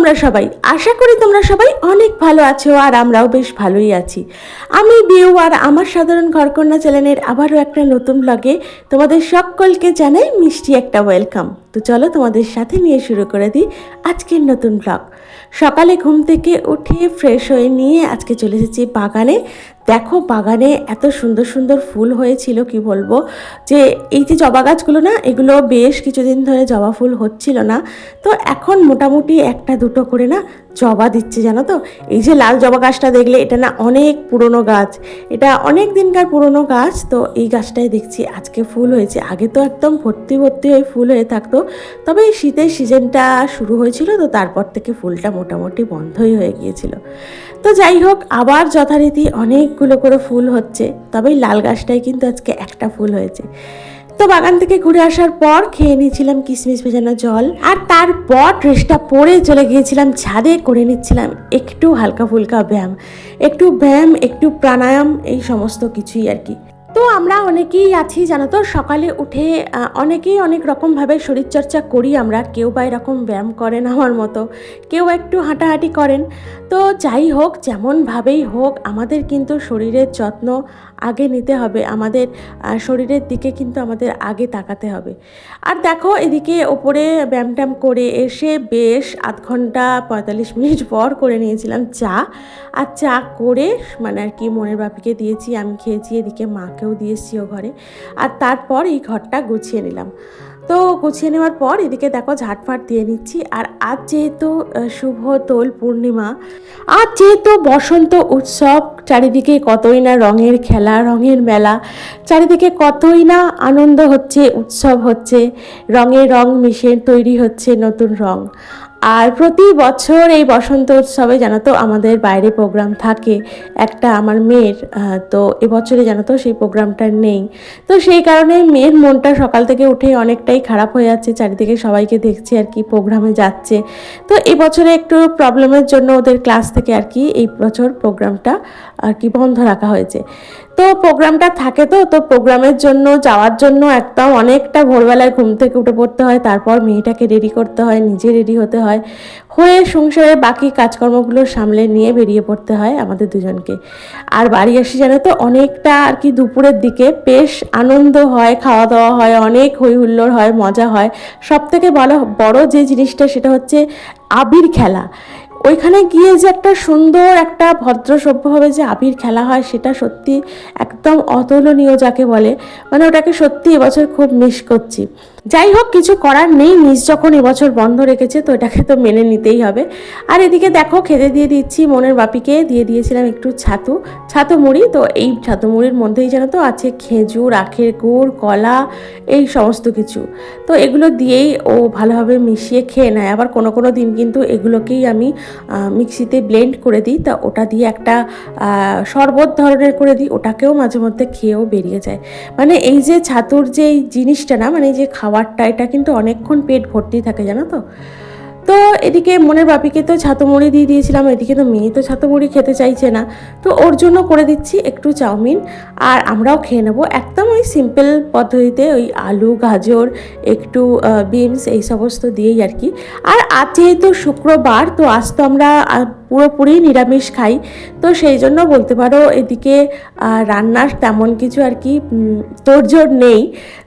তোমরা সবাই। আশা করি তোমরা সবাই অনেক ভালো আছো আর আমরাও বেশ ভালোই আছি। আমি বিউ আর আমার সাধারণ ঘরকন্যা চ্যানেলের আবারও একটা নতুন ব্লগে তোমাদের সকলকে জানাই মিষ্টি একটা ওয়েলকাম তো চলো তোমাদের সাথে নিয়ে শুরু করে দিই আজকের নতুন ব্লগ সকালে ঘুম থেকে উঠে ফ্রেশ হয়ে নিয়ে আজকে চলে এসেছি বাগানে। দেখো বাগানে এত সুন্দর সুন্দর ফুল হয়েছিল, কি বলব? যে এই যে জবা গাছগুলো না, এগুলো বেশ কিছুদিন ধরে জবা ফুল হচ্ছিল না। তো এখন মোটামুটি একটা দুটো করে না জবা দিচ্ছে, জানো তো? এই যে লাল জবা গাছটা দেখলে, এটা না অনেক পুরনো গাছ। এটা অনেক দিনকার পুরনো গাছ, তো এই গাছটাই দেখছি আজকে ফুল হয়েছে। আগে তো একদম ভর্তি ভর্তি হয়ে ফুল হয়ে থাকতো। তবে এই শীতের সিজনটা শুরু হয়েছিল, তো তারপর থেকে ফুলটা মোটামুটি বন্ধই হয়ে গিয়েছিল। তো যাই হোক, আবার যথারীতি অনেকগুলো করে ফুল হচ্ছে, তবে লাল গাছটাই কিন্তু আজকে একটা ফুল হয়েছে। তো বাগান থেকে ঘুরে আসার পর খেয়ে নিয়েছিলাম কিশমিশ ভেজানো জল। আর তারপর ড্রেসটা পরে চলে গিয়েছিলাম ছাদে করে নিচ্ছিলাম একটু হালকা ফুলকা ব্যায়াম। একটু ব্যায়াম, একটু প্রাণায়াম, এই সমস্ত কিছুই আর কি। তো আমরা অনেকেই আছি, জানো তো? সকালে উঠে অনেকেই অনেক রকমভাবে শরীরচর্চা করি আমরা। কেউ বা এরকম ব্যায়াম করেন আমার মতো। কেউ একটু হাঁটাহাঁটি করেন। তো যাই হোক, যেমনভাবেই হোক, আমাদের কিন্তু শরীরের যত্ন আগে নিতে হবে। আমাদের শরীরের দিকে কিন্তু আমাদের আগে তাকাতে হবে। আর দেখো, এদিকে ওপরে ব্যায়াম করে এসে বেশ আধ ঘণ্টা পঁয়তাল্লিশ মিনিট পর করে নিয়েছিলাম চা। আর চা করে মানে আর কি, মনের বাপিকে দিয়েছি, আমি খেয়েছি, এদিকে মাকেও দিয়েছি ও ঘরে। আর তারপর এই ঘরটা গুছিয়ে নিলাম। তো গুছিয়ে নেওয়ার পর এদিকে দেখো ঝাটফাট দিয়ে নিচ্ছি। আর আজ যেহেতু শুভ দোল পূর্ণিমা, আজ যেহেতু বসন্ত উৎসব, চারিদিকে কতই না রঙের খেলা, রঙের মেলা, চারিদিকে কতই না আনন্দ হচ্ছে, উৎসব হচ্ছে, রঙে রং মিশে তৈরি হচ্ছে নতুন রং। আর প্রতি বছর এই বসন্ত উৎসবে জানো তো আমাদের বাইরে প্রোগ্রাম থাকে, একটা আমার মেয়ের তো এবছরে জানো তো সেই প্রোগ্রামটা নেই। তো সেই কারণে মেয়ের মনটা সকাল থেকে উঠে অনেকটাই খারাপ হয়ে যাচ্ছে, চারিদিকে সবাইকে দেখছে আর কি প্রোগ্রামে যাচ্ছে। তো এবছরে একটু প্রবলেমের জন্য ওদের ক্লাস থেকে আর কি এই বছর প্রোগ্রামটা আর কি বন্ধ রাখা হয়েছে। তো প্রোগ্রামটা থাকে তো তো প্রোগ্রামের জন্য, যাওয়ার জন্য একদম অনেকটা ভোরবেলায় ঘুম থেকে উঠে পড়তে হয়, তারপর মেয়েটাকে রেডি করতে হয়, নিজে রেডি হতে হয়, হয়ে সংসারের বাকি কাজকর্মগুলো সামলে নিয়ে বেরিয়ে পড়তে হয় আমাদের দুজনকে। আর বাড়ি আসি জানো তো, অনেকটা আর কি দুপুরের দিকে বেশ আনন্দ হয় খাওয়া দাওয়া হয়, অনেক হই হুল্লোড় হয়, মজা হয়। সব থেকে বড় বড় যে জিনিসটা সেটা হচ্ছে আবির খেলা। ওইখানে গিয়ে যে একটা সুন্দর একটা ভদ্র সভ্যভাবে যে আবির খেলা হয়, সেটা সত্যি একদম অতুলনীয় যাকে বলে। মানে ওটাকে সত্যি এবছর খুব মিস করছি। যাই হোক কিছু করার নেই। মিস যখন এবছর বন্ধ রেখেছে, তো এটাকে তো মেনে নিতেই হবে। আর এদিকে দেখো, খেতে দিয়ে দিচ্ছি মনের বাপিকে। দিয়ে দিয়েছিলাম একটু ছাতু ছাতু মুড়ি। তো এই ছাতু মুড়ির মধ্যেই যেন তো, আছে খেজুর, আখের গুড়, কলা, এই সমস্ত কিছু। তো এগুলো দিয়েই ও ভালোভাবে মিশিয়ে খেয়ে নেয়। আবার কোনো কোনো দিন কিন্তু এগুলোকেই আমি মিক্সিতে ব্লেন্ড করে দিই। তা ওটা দিয়ে একটা শরবত ধরনের করে দিই। ওটাকেও মাঝে মধ্যে খেয়েও বেরিয়ে যায়। মানে এই যে ছাতুর যে জিনিসটা না মানে এই যে খাবারটা এটা কিন্তু অনেকক্ষণ পেট ভর্তি থাকে, জানো তো? তো এদিকে মনের বাপিকে তো ছাতু মুড়ি দিয়ে দিয়েছিলাম, এদিকে তো মেয়ে তো ছাতু মুড়ি খেতে চাইছে না। তো ওর জন্য করে দিচ্ছি একটু চাউমিন, আর আমরাও খেয়ে নেব একদম ওই সিম্পল পদ্ধতিতে ওই আলু, গাজর, একটু বিনস এই সমস্ত দিয়েই আর কি। আর আজ যেহেতু শুক্রবার, তো আজ তো আমরা পুরোপুরি নিরামিষ খাই। তো সেই জন্য বলতে পারো এদিকে রান্নার তেমন কিছু আর কি তোড়জোড় নেই।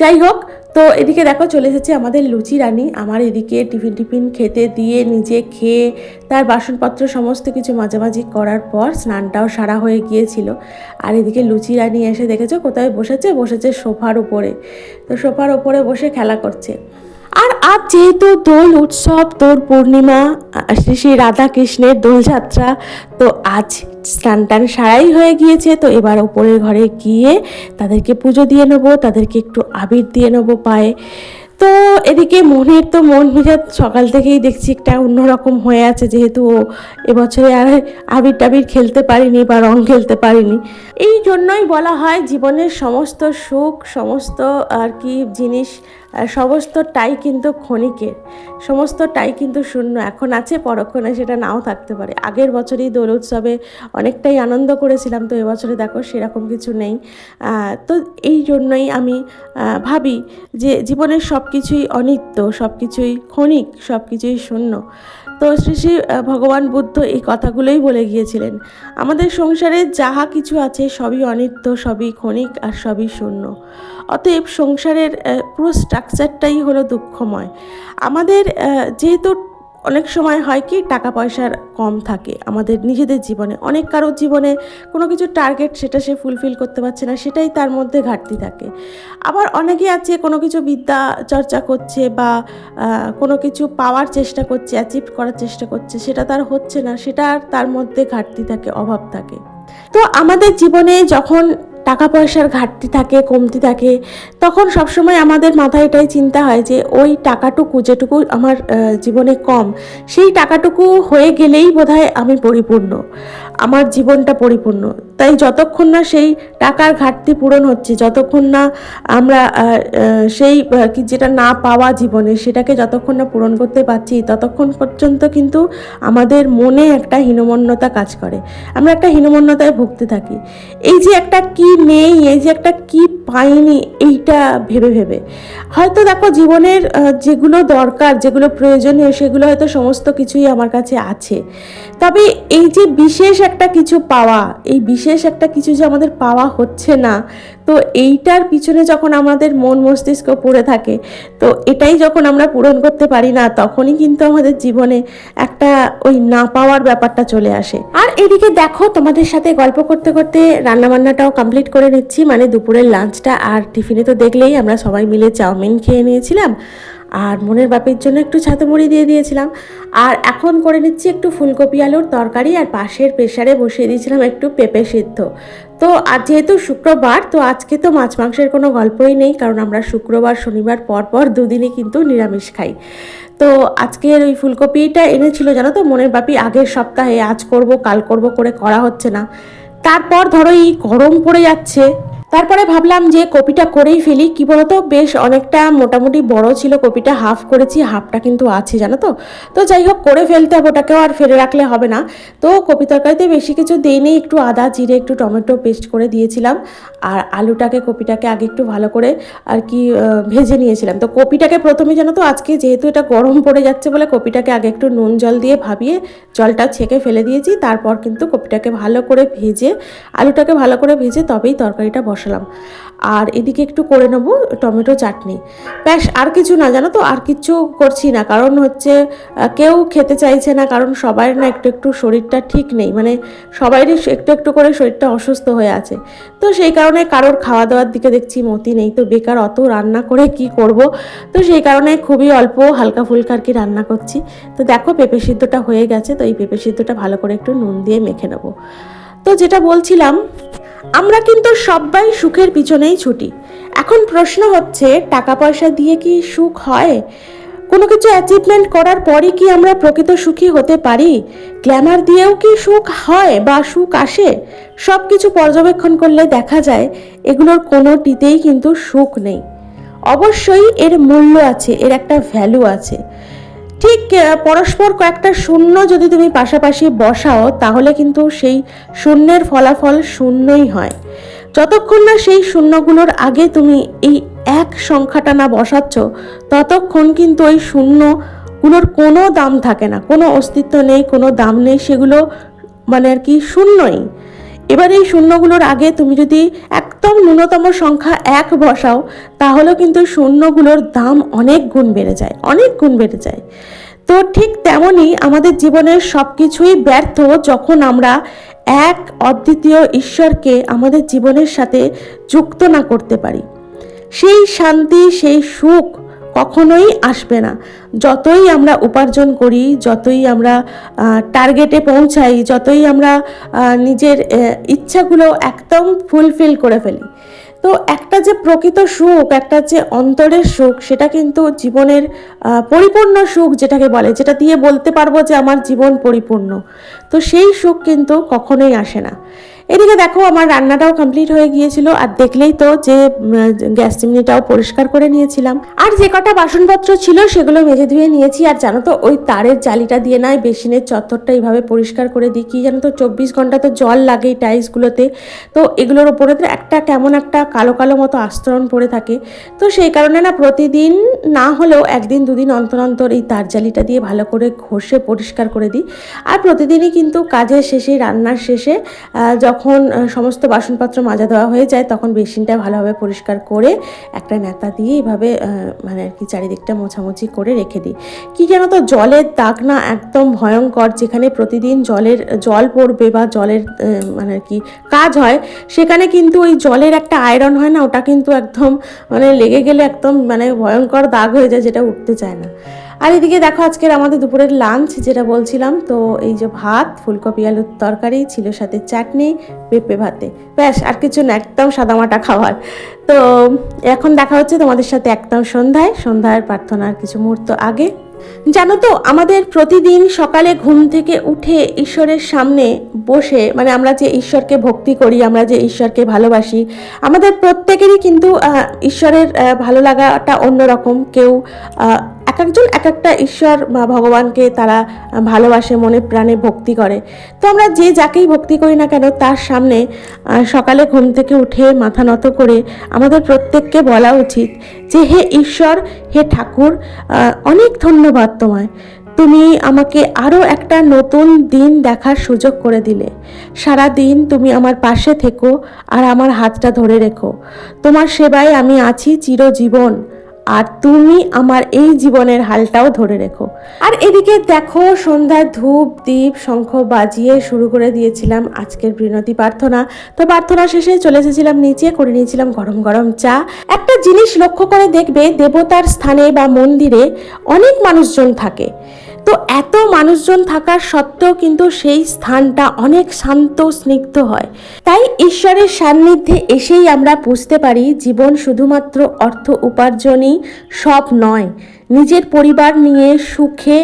যাই হোক তো এদিকে দেখো চলে এসেছে আমাদের লুচি রানী। আমার এদিকে টিফিন টিফিন খেতে দিয়ে নিজে খেয়ে তার বাসনপত্র সমস্ত কিছু মাঝামাঝি করার পর স্নানটাও সারা হয়ে গিয়েছিল। আর এদিকে লুচি রানী এসে দেখেছ কোথায় বসেছে? বসেছে সোফার উপরে। তো সোফার উপরে বসে খেলা করছে। আর আজ যেহেতু দোল উৎসব, দোল পূর্ণিমা শ্রী শ্রী রাধা কৃষ্ণের দোলযাত্রা তো আজ স্নান টান সারাই হয়ে গিয়েছে। তো এবার ওপরের ঘরে গিয়ে তাদেরকে পুজো দিয়ে নেব, তাদেরকে একটু আবির দিয়ে নেব পায়ে। তো এদিকে মনের তো মন মেজাজ সকাল থেকেই দেখছি একটা অন্যরকম হয়ে আছে, যেহেতু ও এবছরে আর আবির টাবির খেলতে পারিনি বা রং খেলতে পারিনি। এই জন্যই বলা হয় জীবনের সমস্ত সুখ, সমস্ত আর কি জিনিস সমস্তটাই কিন্তু ক্ষণিকের, সমস্তটাই কিন্তু শূন্য। এখন আছে পরক্ষণে, সেটা নাও থাকতে পারে। আগের বছরই দোল উৎসবে অনেকটাই আনন্দ করেছিলাম, তো এবছরে দেখো সেরকম কিছু নেই। তো এই জন্যই আমি ভাবি যে জীবনের সব কিছুই অনিত্য সব কিছুই ক্ষণিক সব কিছুই শূন্য। তো শ্রী শ্রী ভগবান বুদ্ধ এই কথাগুলোই বলে গিয়েছিলেন। আমাদের সংসারে যাহা কিছু আছে সবই অনিত্য, সবই ক্ষণিক আর সবই শূন্য। অতএব সংসারের পুরো স্ট্রাকচারটাই হলো দুঃখময়। আমাদের যেহেতু অনেক সময় হয় কি, টাকা পয়সার কম থাকে। আমাদের নিজেদের জীবনে, অনেক কারোর জীবনে কোনো কিছু টার্গেট সেটা সে ফুলফিল করতে পারছে না, সেটাই তার মধ্যে ঘাটতি থাকে। আবার অনেকে আছে, কোনো কিছু বিদ্যা চর্চা করছে বা কোনো কিছু পাওয়ার চেষ্টা করছে অ্যাচিভ করার চেষ্টা করছে, সেটা তার হচ্ছে না, সেটা তার মধ্যে ঘাটতি থাকে, অভাব থাকে। তো আমাদের জীবনে যখন টাকা পয়সার ঘাটতি থাকে, কমতি থাকে, তখন সবসময় আমাদের মাথায় এটাই চিন্তা হয় যে ওই টাকাটুকু যেটুকু আমার জীবনে কম, সেই টাকাটুকু হয়ে গেলেই বোধহয় আমি পরিপূর্ণ। আমার জীবনটা পরিপূর্ণ। তাই যতক্ষণ না সেই টাকার ঘাটতি পূরণ হচ্ছে, যতক্ষণ না আমরা সেই কি যেটা না পাওয়া জীবনে সেটাকে যতক্ষণ না পূরণ করতে পারছি, ততক্ষণ পর্যন্ত কিন্তু আমাদের মনে একটা হীনমন্যতা কাজ করে। আমরা একটা হীনমন্যতায় ভুগতে থাকি। এই যে একটা কি নেই, এই যে একটা কি পাইনি, এইটা ভেবে ভেবে। হয়তো দেখো জীবনের যেগুলো দরকার, যেগুলো প্রয়োজনীয়, সেগুলো হয়তো সমস্ত কিছুই আমার কাছে আছে। তবে এই যে বিশেষ একটা কিছু পাওয়া এই বিশেষ একটা কিছু যে আমাদের পাওয়া হচ্ছে না তো এইটার পিছনে যখন আমাদের মন মস্তিষ্ক পড়ে থাকে, তো এটাই যখন আমরা পূরণ করতে পারি না, তখনই কিন্তু আমাদের জীবনে একটা ওই না পাওয়ার ব্যাপারটা চলে আসে। আর এদিকে দেখো, তোমাদের সাথে গল্প করতে করতে রান্নাবান্নাটাও কমপ্লিট করে নিচ্ছি। মানে দুপুরের লাঞ্চটা আর টিফিনে তো দেখলেই আমরা সবাই মিলে চাউমিন খেয়ে নিয়েছিলাম। আর মনের বাপের জন্য একটু মুড়ি দিয়ে দিয়েছিলাম। আর এখন করে নিচ্ছি একটু ফুলকপি আলুর তরকারি আর পাশের প্রেশারে বসিয়ে দিয়েছিলাম একটু পেঁপে সিদ্ধ। তো আজ যেহেতু শুক্রবার, তো আজকে তো মাছ মাংসের কোনো গল্পই নেই, কারণ আমরা শুক্রবার, শনিবার পর পর দুদিনই কিন্তু নিরামিষ খাই। তো আজকের ওই ফুলকপিটা এনেছিল, জানো তো, মনের বাপি, আগের সপ্তাহে, আজ করব, কাল করব করে করা হচ্ছে না। তারপর ধরো এই গরম পড়ে যাচ্ছে তারপরে ভাবলাম যে কপিটা করেই ফেলি। কি বলতো? বেশ অনেকটা মোটামুটি বড় ছিল কপিটা হাফ করেছি হাফটা কিন্তু আছে, জানো তো? তো যাই হোক, করে ফেলতে হবে, ওটাকেও আর ফেলে রাখলে হবে না। তো কপি তরকারিতে বেশি কিছু দিইনি, একটু আদা, জিরে, একটু টমেটো পেস্ট করে দিয়েছিলাম। আর আলুটাকে, কপিটাকে আগে একটু ভালো করে আর কি ভেজে নিয়েছিলাম। তো কপিটাকে প্রথমে জানো তো, আজকে যেহেতু এটা গরম পড়ে যাচ্ছে বলে কপিটাকে আগে একটু নুন জল দিয়ে ভাবিয়ে জলটা ছেঁকে ফেলে দিয়েছি। তারপর কিন্তু কপিটাকে ভালো করে ভেজে, আলুটাকে ভালো করে ভেজে তবেই তরকারিটা বসালাম আর এদিকে একটু করে নেব টমেটো চাটনি। ব্যাস, আর কিছু না, জানো তো, আর কিছু করছি না। কারণ হচ্ছে কেউ খেতে চাইছে না, কারণ সবার না একটু একটু শরীরটা ঠিক নেই। মানে সবারই একটু একটু করে শরীরটা অসুস্থ হয়ে আছে। তো সেই কারণে কারোর খাওয়া দাওয়ার দিকে দেখছি মতি নেই। তো বেকার, অত রান্না করে কি করব? তো সেই কারণে খুবই অল্প হালকা ফুলকা আর কি রান্না করছি। তো দেখো, পেঁপে সিদ্ধটা হয়ে গেছে। তো এই পেঁপে সিদ্ধটা ভালো করে একটু নুন দিয়ে মেখে নেব। তো যেটা বলছিলাম, আমরা কিন্তু সবাই সুখের পিছনেই ছুটি। এখন প্রশ্ন হচ্ছে টাকা পয়সা দিয়ে কি সুখ হয়? কোনো কিছু অ্যাচিভমেন্ট করার পরই কি আমরা প্রকৃত সুখী হতে পারি? গ্ল্যামার দিয়েও কি সুখ হয় বা সুখ আসে? সব কিছু পর্যবেক্ষণ করলে দেখা যায়, এগুলোর কোনোটিতেই কিন্তু সুখ নেই। অবশ্যই এর মূল্য আছে, এর একটা ভ্যালু আছে। ঠিক পরস্পর কয়েকটা শূন্য যদি তুমি পাশাপাশি বসাও, তাহলে কিন্তু সেই শূন্যের ফলাফল শূন্যই হয়। যতক্ষণ না সেই শূন্যগুলোর আগে তুমি এই এক সংখ্যাটা না বসাচ্ছ, ততক্ষণ কিন্তু ওই শূন্যগুলোর কোনো দাম থাকে না, কোনো অস্তিত্ব নেই, কোনো দাম নেই, সেগুলো মানে আর কি শূন্যই। এবার এই শূন্যগুলোর আগে তুমি যদি একদম ন্যূনতম সংখ্যা এক বসাও তাহলেও কিন্তু শূন্যগুলোর দাম অনেক গুণ বেড়ে যায়, অনেক গুণ বেড়ে যায়। তো ঠিক তেমনই আমাদের জীবনের সব কিছুই ব্যর্থ যখন আমরা এক অদ্বিতীয় ঈশ্বরকে আমাদের জীবনের সাথে যুক্ত না করতে পারি। সেই শান্তি, সেই সুখ কখনোই আসবে না। যতই আমরা উপার্জন করি, যতই আমরা টার্গেটে পৌঁছাই, যতই আমরা নিজের ইচ্ছাগুলো একদম ফুলফিল করে ফেলি। তো একটা যে প্রকৃত সুখ, একটা যে অন্তরের সুখ, সেটা কিন্তু জীবনের পরিপূর্ণ সুখ যেটাকে বলে, যেটা দিয়ে বলতে পারব যে আমার জীবন পরিপূর্ণ। তো সেই সুখ কিন্তু কখনোই আসে না। এদিকে দেখো, আমার রান্নাটাও কমপ্লিট হয়ে গিয়েছিল, আর দেখলেই তো যে গ্যাস চিমনিটাও পরিষ্কার করে নিয়েছিলাম। আর যে কটা বাসনপত্র ছিল, সেগুলো মেজে ধুয়ে নিয়েছি, আর জানো তো, ওই তারের জালিটা দিয়ে নয়, বেসিনের চত্বরটা এইভাবে পরিষ্কার করে দিই, কি জানো তো, চব্বিশ ঘণ্টা তো জল লাগে এই টাইলসগুলোতে। তো এগুলোর ওপরে তো একটা কেমন একটা কালো কালো মতো আস্তরণ পড়ে থাকে। তো সেই কারণে না, প্রতিদিন না হলেও একদিন দুদিন অন্তর অন্তর এই তার জালিটা দিয়ে ভালো করে ঘষে পরিষ্কার করে দিই। আর প্রতিদিনই কিন্তু কাজের শেষে, রান্নার শেষে যখন সমস্ত বাসনপত্র মাজা দেওয়া হয়ে যায়, তখন বেসিনটা ভালোভাবে পরিষ্কার করে একটা নেতা দিয়ে এইভাবে মানে আর কি চারিদিকটা মোছামুছি করে রেখে দিই। কি জানো তো, জলের দাগ না একদম ভয়ঙ্কর, যেখানে প্রতিদিন জলের, জল পড়বে বা জলের মানে আর কি কাজ হয়, সেখানে কিন্তু ওই জলের একটা আয়রন হয় না, ওটা কিন্তু একদম মানে লেগে গেলে একদম মানে ভয়ঙ্কর দাগ হয়ে যায়, যেটা উঠতে চায় না। আর এদিকে দেখো আজকের আমাদের দুপুরের লাঞ্চ যেটা বলছিলাম, তো এই যে ভাত, ফুলকপি, আলুর তরকারি ছিল সাথে চাটনি, পেঁপে ভাতে। ব্যাস, আর কিছু না, একদম সাদামাটা খাবার তো এখন দেখা হচ্ছে তোমাদের সাথে একদম সন্ধ্যায়। সন্ধ্যার প্রার্থনার কিছু মুহূর্ত আগে। জানো তো, আমাদের প্রতিদিন সকালে ঘুম থেকে উঠে ঈশ্বরের সামনে বসে মানে আমরা যে ঈশ্বরকে ভক্তি করি, আমরা যে ঈশ্বরকে ভালোবাসি, আমাদের প্রত্যেকেরই কিন্তু ঈশ্বরের ভালো লাগাটা অন্যরকম। কেউ এক একজন এক একটা ঈশ্বর বা ভগবানকে তারা ভালোবাসে, মনে প্রাণে ভক্তি করে। তো আমরা যে যাকেই ভক্তি করি না কেন, তার সামনে সকালে ঘুম থেকে উঠে মাথা নত করে আমাদের প্রত্যেককে বলা উচিত যে, হে ঈশ্বর, হে ঠাকুর অনেক ধন্যবাদ তোমায়। তুমি আমাকে আরও একটা নতুন দিন দেখার সুযোগ করে দিলে। সারা দিন তুমি আমার পাশে থেকো আর আমার হাতটা ধরে রেখো। তোমার সেবায় আমি আছি চিরজীবন। আর তুমি আমার এই জীবনের হালটাও ধরে রেখো। আর এদিকে দেখো, সন্ধ্যায় ধূপ দ্বীপ শঙ্খ বাজিয়ে শুরু করে দিয়েছিলাম আজকের বিনতি প্রার্থনা। তো প্রার্থনা শেষে চলে এসেছিলাম, নিচে করে নিয়েছিলাম গরম গরম চা। একটা জিনিস লক্ষ্য করে দেখবে, দেবতার স্থানে বা মন্দিরে অনেক মানুষজন থাকে। তো এত মানুষজন থাকার সত্ত্বেও কিন্তু সেই স্থানটা অনেক শান্ত, স্নিগ্ধ হয়। তাই ঈশ্বরের সান্নিধ্যে এসেই আমরা বুঝতে পারি জীবন শুধুমাত্র অর্থ উপার্জনই, সব নয়। নিজের পরিবার নিয়ে সুখে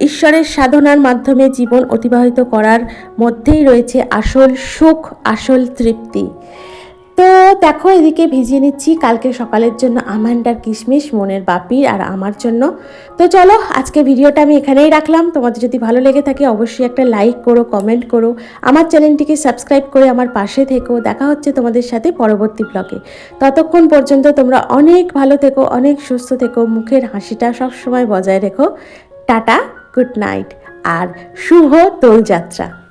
ঈশ্বরের সাধনার মাধ্যমে জীবন অতিবাহিত করার মধ্যেই রয়েছে আসল সুখ, আসল তৃপ্তি। তো দেখো, এদিকে ভিজিয়ে নিচ্ছি কালকে সকালের জন্য আমন্ড আর কিশমিশ, মনের বাপির আর আমার জন্য। তো চলো, আজকে ভিডিওটা আমি এখানেই রাখলাম। তোমাদের যদি ভালো লেগে থাকে অবশ্যই একটা লাইক করো কমেন্ট করো। আমার চ্যানেলটিকে সাবস্ক্রাইব করে আমার পাশে থেকো। দেখা হচ্ছে তোমাদের সাথে পরবর্তী ব্লগে ততক্ষণ পর্যন্ত তোমরা অনেক ভালো থেকো, অনেক সুস্থ থেকো। মুখের হাসিটা সবসময় বজায় রেখো। টাটা গুড নাইট আর শুভ দোলযাত্রা।